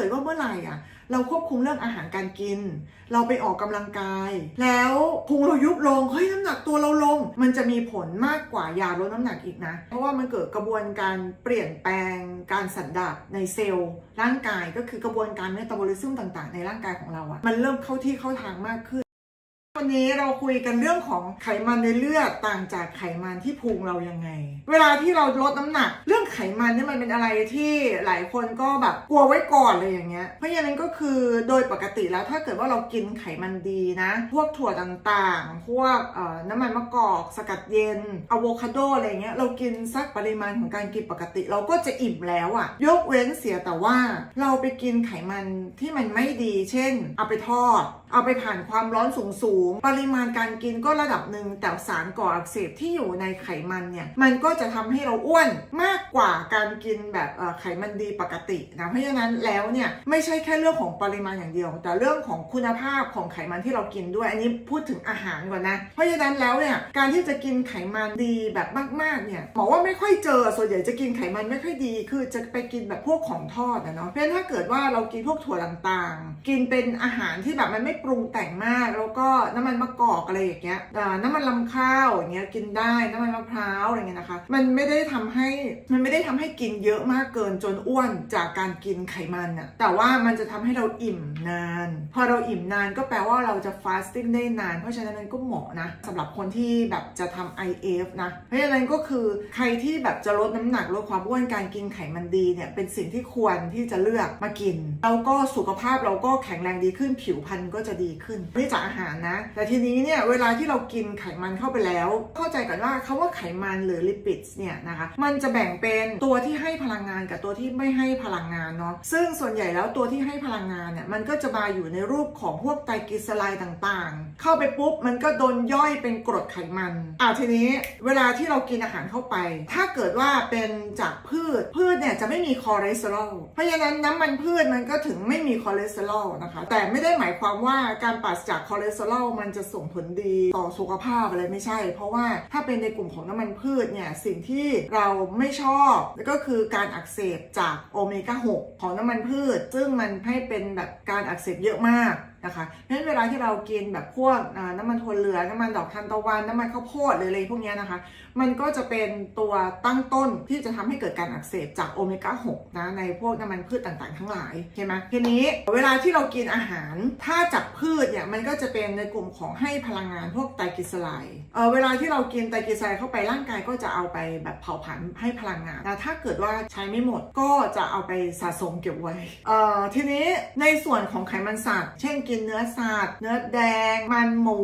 กิดว่าเมื่อไหร่อะ เราควบคุมเรื่องอาหารการกิน เราไปออกกำลังกาย แล้วพุงเรายุบลงเฮ้ยน้ำหนักตัวเราลง มันจะมีผลมากกว่ายาลดน้ำหนักอีกนะ เพราะว่ามันเกิดกระบวนการเปลี่ยนแปลงการสันดาปในเซลล์ร่างกายก็คือกระบวนการเมตาบอลิซึมต่างๆ ในร่างกายของเราอะมันเริ่มเข้าที่เข้าทางมากขึ้นวันนี้เราคุยกันเรื่องของไขมันในเลือดต่างจากไขมันที่พุงเรายังไง เวลาที่เราลดน้ำหนัก เรื่องไข มันนี่มันเป็นอะไรที่หลายคนก็แบบกลัวไว้ก่อนเลยอย่างเงี้ย เพราะฉะนั้นก็คือโดยปกติแล้วถ้าเกิดว่าเรากินไขมันดีนะ พวกถั่วต่างๆ พวกน้ำมันมะกอกสกัดเย็นอะโวคาโดอะไรเงี้ยเรากินสักปริมาณของการกินปกติ เราก็จะอิ่มแล้วอะยกเว้นเสียแต่ว่าเราไปกินไขมันที่มันไม่ดี เช่น เอาไปทอด เอาไปผ่านความร้อนสูงๆ ปริมาณการกินก็ระดับหนึ่งแต่สารก่ออักเสบที่อยู่ในไขมันเนี่ย มันก็จะทำให้เราอ้วนมากกว่าการกินแบบไขมันดีปกตินะเพราะฉะนั้นแล้วเนี่ยไม่ใช่แค่เรื่องของปริมาณอย่างเดียว แต่เรื่องของคุณภาพของไขมันที่เรากินด้วย อันนี้พูดถึงอาหารก่อนนะ เพราะฉะนั้นแล้วเนี่ยการที่จะกินไขมันดีแบบมากๆเนี่ยบอกว่าไม่ค่อยเจอส่วนใหญ่จะกินไขมันไม่ค่อยดี คือจะไปกินแบบพวกของทอดนะเนาะเพราะฉะนั้นถ้าเกิดว่าเรากินพวกถั่วต่างๆ กินเป็นอาหารที่แบบมันไม่ปรุงแต่งมาก แล้วก็น้ำมันมะกอกอะไรอย่างเงี้ยน้ำมันลำข้าวอย่างเงี้ยกินได้น้ำมันมะพร้าวอะไรเงี้ยนะคะ มันไม่ได้ทำให้มันไม่ได้ทำให้กินเยอะมากเกินจนอ้วนจากการกินไขมันอะแต่ว่ามันจะทำให้เราอิ่มนาน พอเราอิ่มนานก็แปลว่าเราจะฟาสติ้งได้นาน เพราะฉะนั้นมันก็เหมาะนะสำหรับคนที่แบบจะทำ IF นะ เพราะฉะนั้นก็คือใครที่แบบจะลดน้ำหนักลดความอ้วนการกินไขมันดีเนี่ยเป็นสิ่งที่ควรที่จะเลือกมากิน แล้วก็สุขภาพเราก็แข็งแรงดีขึ้นผิวพรรณก็จะดีขึ้นนี่จากอาหารนะ แต่ทีนี้เนี่ยเวลาที่เรากินไขมันเข้าไปแล้ว เข้าใจก่อนว่าคาว่าไขมันหรือลิปิดเนี่ยนะคะมันจะแบ่งเป็นตัวที่ให้พลังงานกับตัวที่ไม่ให้พลังงานเนาะซึ่งส่วนใหญ่แล้วตัวที่ให้พลังงานเนี่ยมันก็จะมาอยู่ในรูปของพวกไตรกลีเซอไรด์ต่างๆ เข้าไปปุ๊บมันก็โดนย่อยเป็นกรดไขมันอะทีนี้เวลาที่เรากินอาหารเข้าไป ถ้าเกิดว่าเป็นจากพืชพืชเนี่ยจะไม่มีคอเลสเตอรอลเพราะฉะนั้นน้ำมันพืชมันก็ถึงไม่มีคอเลสเตอรอลนะคะแต่ไม่ได้หมายความว่าการปราศจากคอเลสเตอรอลมันจะส่งผลดีต่อสุขภาพอะไรไม่ใช่ เพราะว่าถ้าเป็นในกลุ่มของน้ำมันพืชเนี่ยสิ่งที่เราไม่ชอบแล้วก็คือการอักเสบจากโอเมก้า6ของน้ำมันพืช ซึ่งมันให้เป็นแบบการอักเสบเยอะมาก นะคะเพราะฉะนั้นเวลาที่เรากินแบบพวกน้ำมันถั่วเหลือน้ำมันดอกทานตะวันน้ำมันข้าวโพดหรืออะไรพวกนี้นะคะ มันก็จะเป็นตัวตั้งต้นที่จะทำให้เกิดการอักเสบจากโอเมก้า6นะในพวกน้ำมันพืชต่างๆ ทั้งหลายใช่ไหมทีนี้เวลาที่เรากินอาหารถ้าจากพืชเนี่ยมันก็จะเป็นในกลุ่มของให้พลังงานพวกไตรกลีเซอไรด์เออเวลาที่เรากินไตรกลีเซอไรด์เข้าไปร่างกายก็จะเอาไปแบบเผาผลาญให้พลังงานแต่ถ้าเกิดว่าใช้ไม่หมดก็จะเอาไปสะสมเก็บไว้เอ่อทีนี้ในส่วนของไขมันสัตว์เช่นกินเนื้อสัตว์ เนื้อแดง มันหมู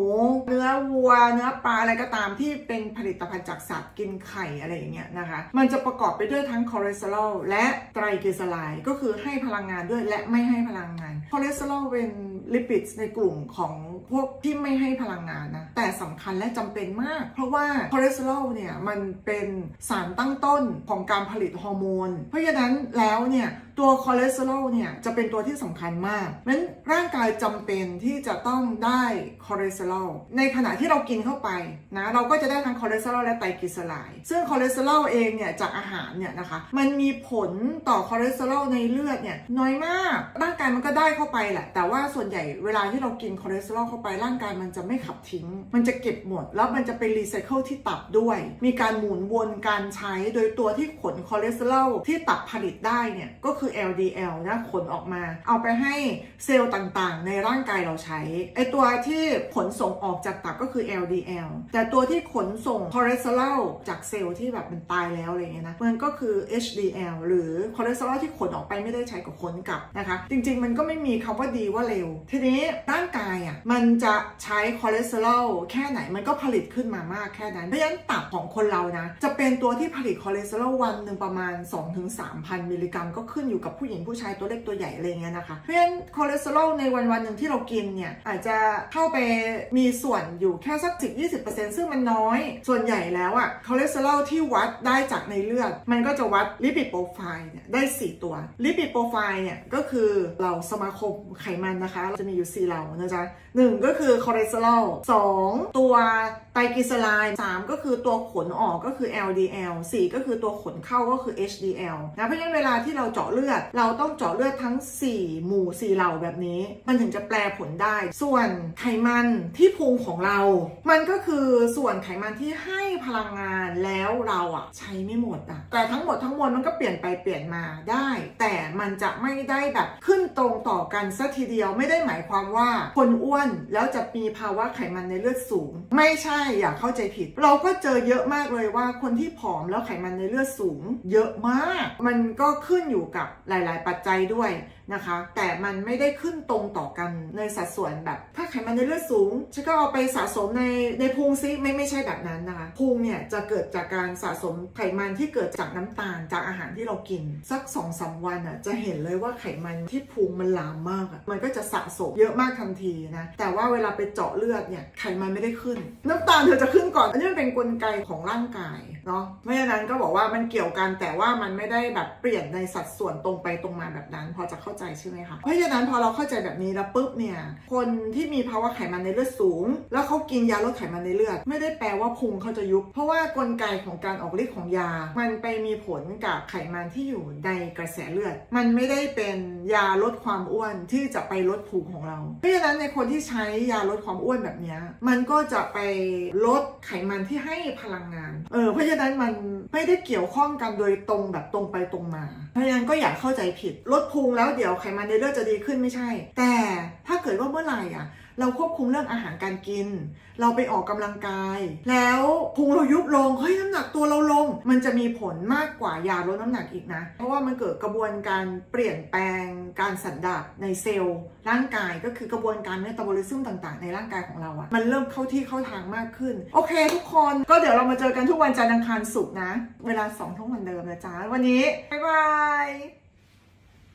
เนื้อวัว เนื้อปลาอะไรก็ตามที่เป็นผลิตภัณฑ์จากสัตว์กินไข่อะไรอย่างเงี้ยนะคะ มันจะประกอบไปด้วยทั้งคอเลสเตอรอลและไตรกลีเซอไรด์ก็คือให้พลังงานด้วยและไม่ให้พลังงาน คอเลสเตอรอลเป็นลิปิดในกลุ่มของพวกที่ไม่ให้พลังงานนะ แต่สำคัญและจำเป็นมาก เพราะว่าคอเลสเตอรอลเนี่ย มันเป็นสารตั้งต้นของการผลิตฮอร์โมน เพราะฉะนั้นแล้วเนี่ย ตัวคอเลสเตอรอลเนี่ย จะเป็นตัวที่สำคัญมากเพราะฉะนั้นร่างกายจำเป็นที่จะต้องได้คอเลสเตอรอลในขณะที่เรากินเข้าไปนะเราก็จะได้ทั้งคอเลสเตอรอลและไตรกลีเซอไรด์ซึ่งคอเลสเตอรอลเองเนี่ยจากอาหารเนี่ยนะคะมันมีผลต่อคอเลสเตอรอลในเลือดเนี่ยน้อยมากร่างกายมันก็ได้เข้าไปแหละ แต่ว่าส่วนใหญ่เวลาที่เรากินคอเลสเตอรอลเข้าไปร่างกายมันจะไม่ขับทิ้ง มันจะเก็บหมด แล้วมันจะไปรีไซเคิลที่ตับด้วย มีการหมุนวนการใช้โดยตัวที่ขนคอเลสเตอรอลที่ตับผลิตได้เนี่ยก็คือ LDL นะขนออกมา เอาไปให้เซลล์ต่างๆ ในร่างกายเราใช้ ไอตัวที่ขนส่งออกจากตับก็คือ LDL แต่ตัวที่ขนส่งคอเลสเตอรอลจากเซลล์ที่แบบมันตายแล้วอะไรเงี้ยนะมันก็คือ HDL หรือคอเลสเตอรอลที่ขนออกไปไม่ได้ใช้กับขนกลับนะคะ จริง ๆ มันก็ไม่มีคำว่าดีว่าเร็ว ทีนี้ร่างกายอะมันจะใช้คอเลสเตอรอลแค่ไหนมันก็ผลิตขึ้นมามากแค่นั้นเพราะฉะนั้นตับของคนเรานะจะเป็นตัวที่ผลิตคอเลสเตอรอลวันหนึ่งประมาณ 2-3,000 มิลลิกรัม ก็ขึ้นอยู่กับผู้หญิงผู้ชายตัวเล็กตัวใหญ่อะไรเงี้ยนะคะเพราะฉะนั้นคอเลสเตอรอลในวันวันหนึ่งที่เรากินเนี่ยอาจจะเข้าไปมีส่วนอยู่แค่สัก10-20%ซึ่งมันน้อย ส่วนใหญ่แล้วอะคอเลสเตอรอลที่วัดได้จากในเลือด มันก็จะวัดลิปิดโปรไฟล์เนี่ยได้ 4 ตัวลิปิดโปรไฟล์เนี่ยก็คือเราสมาคมไขมันนะคะจะมีอยู่ 4 เหล่านะจ๊ะหนึ่งก็คือคอเลสเตอรอลสองตัวไตรกลีเซอไรด์3ก็คือตัวขนออกก็คือ LDL 4 ก็คือตัวขนเข้าก็คือ HDL นะเพราะฉะนั้นเวลาที่เราเจาะเลือด เราต้องเจาะเลือดทั้ง 4 หมู่ 4 เหล่าแบบนี้ มันถึงจะแปลผลได้ ส่วนไขมันที่พุงของเรา มันก็คือส่วนไขมันที่ให้พลังงานแล้วเราอะใช้ไม่หมดอะแต่ทั้งหมดทั้งมวลมันก็เปลี่ยนไปเปลี่ยนมาได้ แต่มันจะไม่ได้แบบขึ้นตรงต่อกันซะทีเดียวไม่ได้หมายความว่าคนอ้วนแล้วจะมีภาวะไขมันในเลือดสูง ไม่ใช่อย่าเข้าใจผิด เราก็เจอเยอะมากเลยว่าคนที่ผอมแล้วไขมันในเลือดสูง เยอะมาก มันก็ขึ้นอยู่กับหลาย ๆ ปัจจัยด้วยนะคะ แต่มันไม่ได้ขึ้นตรงต่อกันในสัดส่วนแบบ ถ้าไขมันในเลือดสูงฉันก็เอาไปสะสมในในพุงซิไม่ไม่ใช่แบบนั้นนะคะพุงเนี่ยจะเกิดจากการสะสมไขมันที่เกิดจากน้ำตาลจากอาหารที่เรากิน สัก2อสวันอะจะเห็นเลยว่าไขมันที่พุงมันลามมากอะมันก็จะสะสมเยอะมากทันทีนะแต่ว่าเวลาไปเจาะเลือดเนี่ยไขมันไม่ได้ขึ้น น้ำตาลเธอจะขึ้นก่อนอันนี้มันเป็นนกลไกของร่างกาย เนาะไม่ฉะนั้นก็บอกว่ามันเกี่ยวกันแต่ว่ามันไม่ได้แบบเปลี่ยนในสัดส่วนตรงไปตรงมาแบบนั้น พอจะเข้าใจใช่ไหมคะเพราะฉะนั้นพอเราเข้าใจแบบนี้แล้วปุ๊บเนี่ยคนที่มีภาวะไขมันในเลือดสูง แล้วเขากินยาลดไขมันในเลือด ไม่ได้แปลว่าพุงเขาจะยุบเพราะว่ากลไกของการออกฤทธิ์ของยา มันไปมีผลกับไขมันที่อยู่ในกระแสเลือด มันไม่ได้เป็นยาลดความอ้วนที่จะไปลดพุงของเรา เพราะฉะนั้นในคนที่ใช้ยาลดความอ้วนแบบนี้มันก็จะไปลดไขมันที่ให้พลังงานเออเพราะฉะนั้นมันไม่ได้เกี่ยวข้องกันโดยตรงแบบตรงไปตรงมา เพราะฉะนั้นก็อย่าเข้าใจผิด ลดพุงแล้วเดี๋ยวไขมันในเลือดจะดีขึ้นไม่ใช่ แต่ถ้าเกิดว่าเมื่อไหร่อะ เราควบคุมเรื่องอาหารการกิน เราไปออกกำลังกาย แล้วพุงเรายุบลงเฮ้ยน้ำหนักตัวเราลง มันจะมีผลมากกว่ายาลดน้ำหนักอีกนะ เพราะว่ามันเกิดกระบวนการเปลี่ยนแปลงการสันดาปในเซลล์ร่างกายก็คือกระบวนการเมตาบอลิซึมต่างๆ ในร่างกายของเราอะมันเริ่มเข้าที่เข้าทางมากขึ้น โอเค ทุกคนก็เดี๋ยวเรามาเจอกันทุกวันจันทร์อังคารศุกร์นะ เวลาสองทุ่มเหมือนเดิมนะจ๊ะวันนี้บ๊ายบาย